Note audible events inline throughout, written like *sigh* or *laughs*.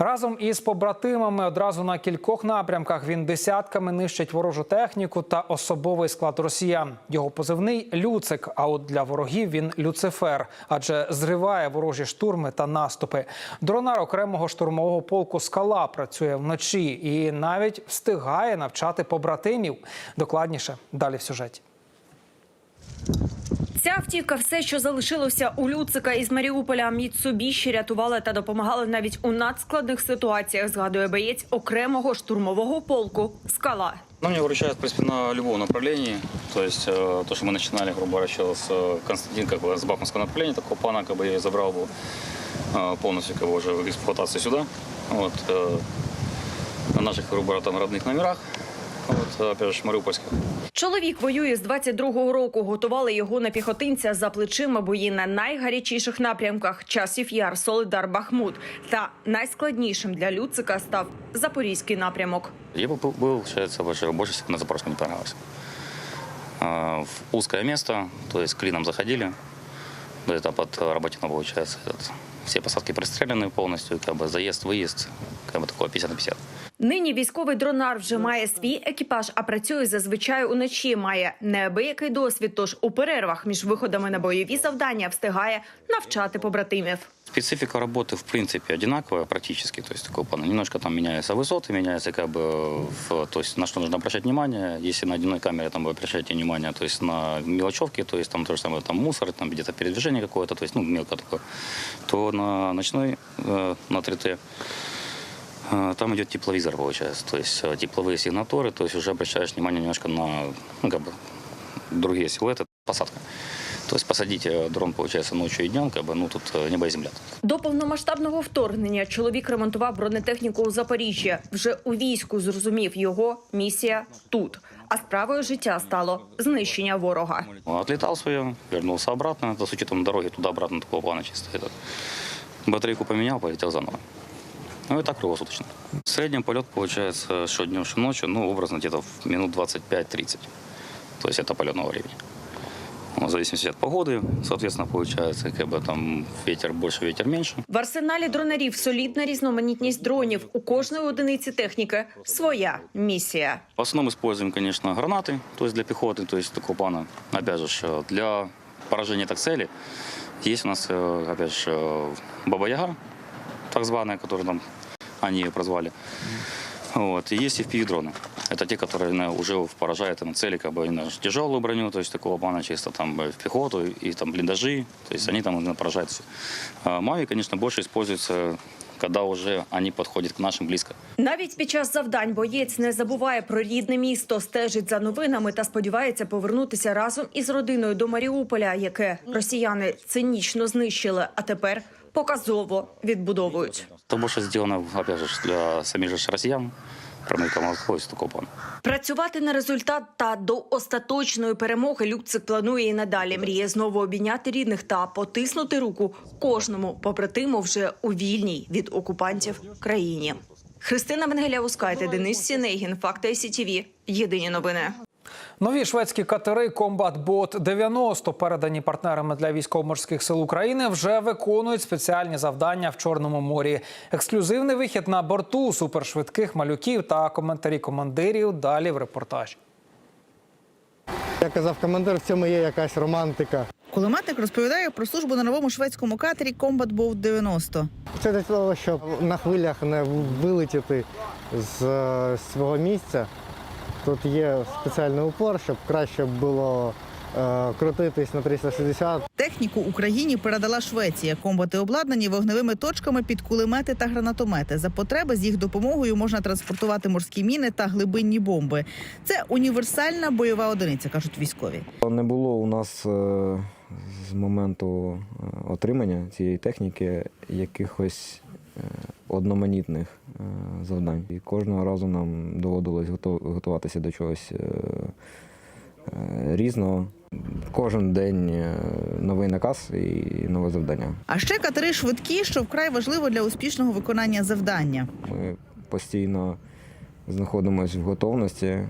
Разом із побратимами одразу на кількох напрямках він десятками нищить ворожу техніку та особовий склад росіян. Його позивний Люцик. А от для ворогів він Люцифер, адже зриває ворожі штурми та наступи. Дронар окремого штурмового полку Скала працює вночі і навіть встигає навчати побратимів. Докладніше далі в сюжеті. Ця автівка все, що залишилося у Люцика із Маріуполя, Міцубіші рятували та допомагали навіть у надскладних ситуаціях. Згадує боєць окремого штурмового полку Скала. Ну, мне выручает, в принципе, на любом направлении. То есть, э, то, что мы начинали, грубо говоря, еще с э, Константин, как бы, с Бахмутского направления, так Копана, как бы, я и забрал был э, полностью, как бы, уже в эксплуатацию сюда. Вот, э, на наших, грубо говоря, там, родных номерах. Вот, э, опять же, мариупольских. Чоловік воює з 22-го року. Готували його на піхотинця за плечима бої на найгарячіших напрямках часів Яр, Солидар, Бахмут. Та найскладнішим для Люцика став запорізький напрямок. Я бы был, был, получается, больше, больше всего на Запорожском не понравился. А, в узкое место, то есть клином заходили. Это под Работино, получается, этот, все посадки пристреляны полностью, как бы заезд, выезд, как бы такое 50 на 50. Нині військовий дронар вже має свій екіпаж, а працює зазвичай уночі. Має неабиякий досвід. Тож у перервах між виходами на бойові завдання встигає навчати побратимів. Специфика работы, в принципе, одинаковая практически. То есть такой план. Немножко там меняются высоты, меняется как бы, в, то есть на что нужно обращать внимание. Если на одной камере там вы обращаете внимание, то есть на мелочевки, то есть там то же самое, там мусор, там где-то передвижение какое-то, то есть, ну, мелко такое, то на ночной, э, на 3Т, э, там идет тепловизор, получается, то есть э, тепловые сигнатуры, то есть уже обращаешь внимание немножко на, ну, как бы, другие силуэты, посадка. То есть посадить э, дрон, получается, ночью и днем, как бы, ну, тут э, небо и земля. До повномасштабного вторгнення чоловік ремонтував бронетехніку у Запоріжжі. Вже у війську зрозумів його місія тут. А справою життя стало знищення ворога. Отлетал свое, вернулся обратно, это с учетом дороги туда-обратно такого плана чисто. Этот. Батарейку поменял, полетел заново. Ну и так круглосуточно. В среднем полет получается что днем, что ночью, ну, образно, где-то в минут 25-30. То есть это полетного времени. Ну, В зависимости от погоды, соответственно, получается, как бы там ветер больше, ветер меньше. В арсеналі дронарів солідна різноманітність дронів. У кожної одиниці техніки своя місія. В основном используем, конечно, гранаты, то есть для пехоты, то есть такого плана. Опять же, ж, для поражения так цели есть у нас, э, опять же, э, Баба-Яга, так званая, которую там они ее прозвали. Вот. И есть FPV-дроны. Это те, которые на, уже поражают на цели, как бы именно тяжелую броню, то есть такого плана чисто там э, в пехоту и там блиндажи, то есть они там именно поражают все. А Мави, конечно, больше используются, когда уже они подходят к нашим близко. Навіть під час завдань боєць не забуває про рідне місто, стежить за новинами та сподівається повернутися разом із родиною до Маріуполя, яке росіяни цинічно знищили, а тепер показово відбудовують. Это больше сделано, опять же, для самих же плана. Працювати на результат та до остаточної перемоги Люцик планує і надалі. Мріє знову обійняти рідних та потиснути руку кожному побратиму вже у вільній від окупантів країні. Христина Венгеля Ускайте, Денис Сінегін, Факти СІТІВІ. Єдині новини. Нові шведські катери Комбат Бот 90 передані партнерами для військово-морських сил України, вже виконують спеціальні завдання в Чорному морі. Ексклюзивний вихід на борту супершвидких малюків та коментарі командирів. Далі в репортажі. Як казав командир, в цьому є якась романтика. Кулеметник розповідає про службу на новому шведському катері Combat Boat 90. Це для того, щоб на хвилях не вилетіти з е, свого місця. Тут є спеціальний упор, щоб краще було е, крутитись на 360. Техніку Україні передала Швеція. Комбати обладнані вогневими точками під кулемети та гранатомети. За потреби з їх допомогою можна транспортувати морські міни та глибинні бомби. Це універсальна бойова одиниця, кажуть військові. Не було у нас е, з моменту е, отримання цієї техніки якихось одноманітних е, завдань. І кожного разу нам доводилось готу- готуватися до чогось е, е, різного. Кожен день е, новий наказ і нове завдання. А ще катери швидкі, що вкрай важливо для успішного виконання завдання. Ми постійно знаходимося в готовності. Е,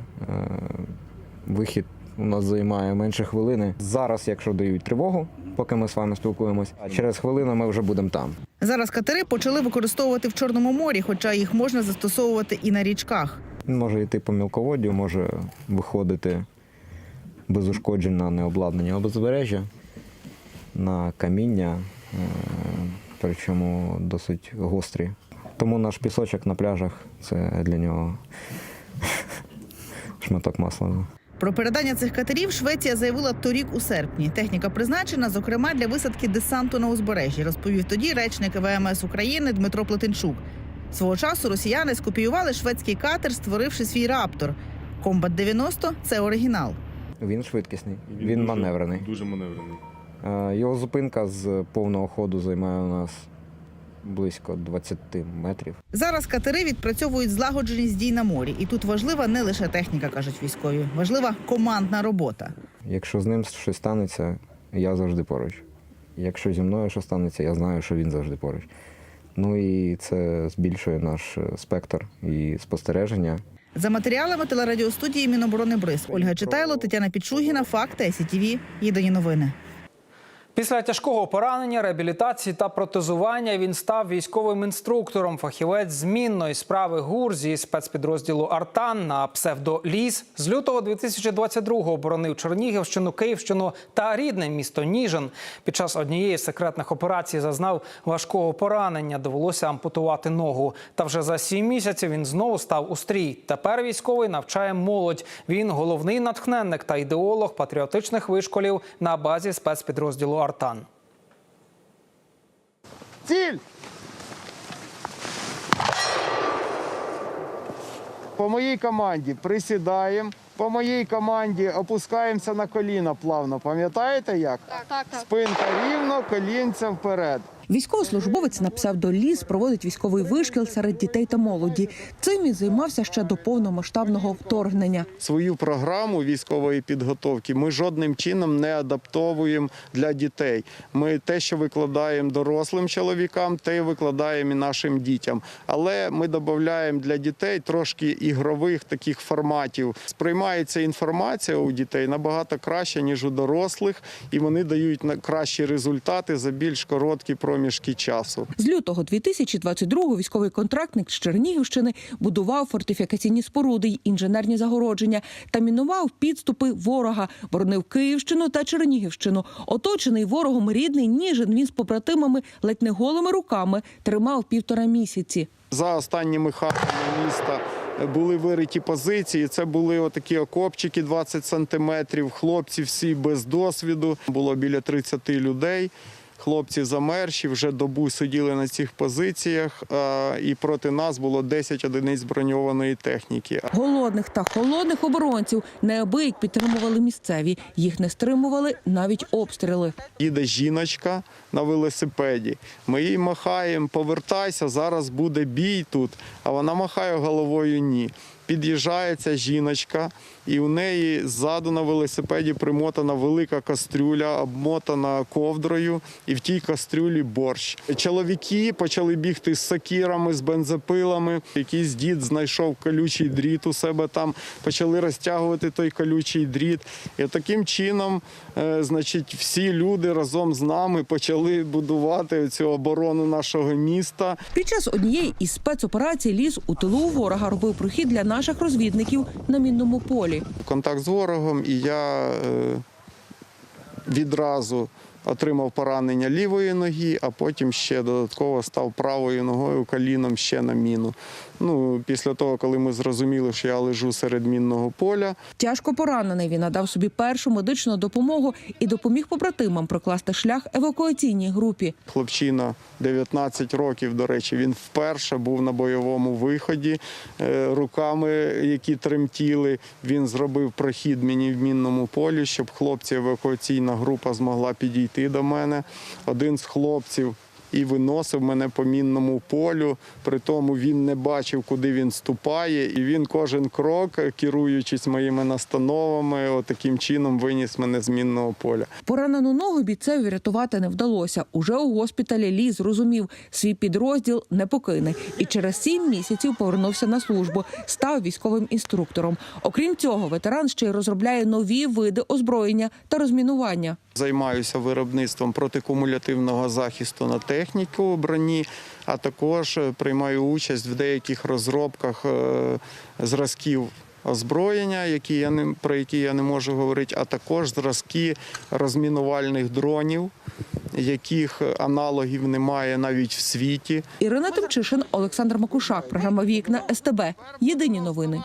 Вихід у нас займає менше хвилини. Зараз, якщо дають тривогу, поки ми з вами спілкуємось, а через хвилину ми вже будемо там. Зараз катери почали використовувати в Чорному морі, хоча їх можна застосовувати і на річках. Він може йти по мілководдю, може виходити без ушкоджень на необладнання узбережжя, на каміння, е, причому досить гострі. Тому наш пісочок на пляжах це для нього *laughs* шматок масла. Про передання цих катерів Швеція заявила торік у серпні. Техніка призначена, зокрема, для висадки десанту на узбережжі, розповів тоді речник ВМС України Дмитро Плетенчук. Свого часу росіяни скопіювали шведський катер, створивши свій раптор. Комбат 90 – це оригінал. Він швидкісний, Він він, дуже- маневрений. Дуже маневрений. Е, Його зупинка з повного ходу займає у нас близько 20 метрів. Зараз катери відпрацьовують злагодженість дій на морі, і тут важлива не лише техніка, кажуть військові, важлива командна робота. Якщо з ним щось станеться, я завжди поруч. Якщо зі мною щось станеться, я знаю, що він завжди поруч. Ну і це збільшує наш е, спектр і спостереження. За матеріалами телерадіостудії Міноборони Бриз Ольга Читайло, Тетяна Підшугіна, Факти СІТВ. Єдині новини. Після тяжкого поранення, реабілітації та протезування він став військовим інструктором. Фахівець змінної справи ГУР зі спецпідрозділу Артан на псевдо Ліс з лютого 2022-го оборонив Чернігівщину, Київщину та рідне місто Ніжин. Під час однієї з секретних операцій зазнав важкого поранення. Довелося ампутувати ногу. Та вже за сім місяців він знову став у стрій. Тепер військовий навчає молодь. Він головний натхненник та ідеолог патріотичних вишколів на базі спецпідрозділу Артан. Ціль! По моїй команді присідаємо. По моїй команді опускаємося на коліна плавно. Пам'ятаєте як? Так, так, так. Спинка рівно, колінцем вперед. Військовослужбовець на псевдоліс проводить військовий вишкіл серед дітей та молоді. Цим він займався ще до повномасштабного вторгнення. Свою програму військової підготовки ми жодним чином не адаптовуємо для дітей. Ми те, що викладаємо дорослим чоловікам, те й викладаємо і нашим дітям. Але ми додаємо для дітей трошки ігрових таких форматів. Сприймається інформація у дітей набагато краще, ніж у дорослих, і вони дають кращі результати за більш короткі проміжки часу. З лютого 2022-го військовий контрактник з Чернігівщини будував фортифікаційні споруди й інженерні загородження та мінував підступи ворога, боронив Київщину та Чернігівщину. Оточений ворогом рідний Ніжин він з побратимами ледь не голими руками тримав півтора місяці. За останніми хатами міста були вириті позиції. Це були отакі окопчики 20 сантиметрів. Хлопці всі без досвіду. Було біля 30 людей. Хлопці замерші, вже добу сиділи на цих позиціях, і проти нас було 10 одиниць броньованої техніки. Голодних та холодних оборонців неабияк підтримували місцеві. Їх не стримували навіть обстріли. Їде жіночка на велосипеді. Ми їй махаємо, повертайся, зараз буде бій тут. А вона махає головою ні. Під'їжджає ця жіночка, і у неї ззаду на велосипеді примотана велика кастрюля, обмотана ковдрою, і в тій кастрюлі борщ. Чоловіки почали бігти з сакірами, з бензопилами. Якийсь дід знайшов колючий дріт у себе там, почали розтягувати той колючий дріт. І таким чином, е, значить, всі люди разом з нами почали будувати цю оборону нашого міста. Під час однієї із спецоперацій ліс у тилу ворога робив прохід для наших розвідників на мінному полі. Контакт з ворогом, і я е, відразу отримав поранення лівої ноги, а потім ще додатково став правою ногою коліном ще на міну. Ну, після того, коли ми зрозуміли, що я лежу серед мінного поля, Тяжко поранений він надав собі першу медичну допомогу і допоміг побратимам прокласти шлях евакуаційній групі. Хлопчина 19 років, до речі, він вперше був на бойовому виході Е, руками, які тремтіли. Він зробив прохід мені в мінному полі, щоб хлопці евакуаційна група змогла підійти до мене. Один з хлопців. І виносив мене по мінному полю. При тому він не бачив, куди він ступає, і він кожен крок, керуючись моїми настановами, отаким чином виніс мене з мінного поля. Поранену ногу бійцеві врятувати не вдалося. Уже у госпіталі Лі зрозумів, свій підрозділ не покине і через сім місяців повернувся на службу, став військовим інструктором. Окрім цього, ветеран ще й розробляє нові види озброєння та розмінування. Займаюся виробництвом протикумулятивного захисту на техніки обрані, а також е, приймаю участь в деяких розробках е, зразків озброєння, які я не про які я не можу говорити, а також зразки розмінувальних дронів, яких аналогів немає навіть в світі. Ірина Тимчишин, Олександр Макушак. Програма Вікна СТБ. Єдині новини.